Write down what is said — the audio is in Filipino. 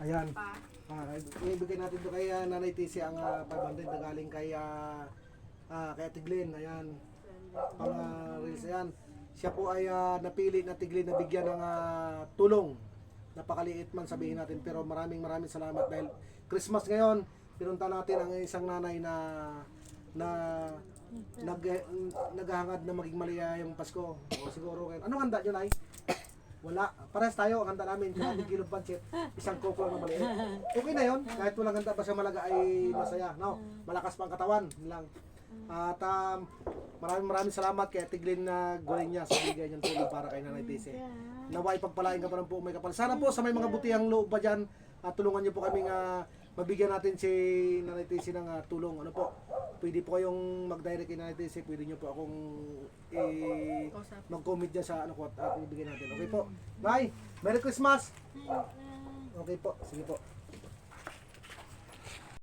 Ayan. Pa. Ah, ibigay natin to kay ah, Nanay Tisi ang ah, 500 na galing kay ah, ah, kay Ate Glenn. Ayan. Pang ah, reels ayan. Siya po ay ah, napili na Glenn na bigyan ng ah, tulong. Napakaliit man sabihin natin pero maraming maraming salamat dahil Christmas ngayon. Pinunta natin ang isang nanay na na nag naghahangad na maging maligayang Pasko. O siguro kayo. Anong handa nyo, Nay? Wala. Parehas tayo. Ang handa namin. Kaya kilo pancit. Isang coco na maliit. Okay na yon Kahit walang handa pa sa malaga ay masaya. No? Malakas pa ang katawan. Lang. At um, maraming maraming salamat kay Tiglin na gulin niya sa bigay niyang tulong para kay Nanay Tese. Naway pagpalain ka pa ng po may kapal. Sana po sa may mga butihang loob pa dyan, at tulungan niyo po kaming ah, mabigyan natin si Nanay Tese ng ah, tulong. Ano po? Pwede po kayong mag-direct Nanay Tese. Pwede niyo po akong Kausap. mag-comment dyan sa ano ko at at ibigay natin. Okay po. Bye! Merry Christmas! Okay po. Sige po.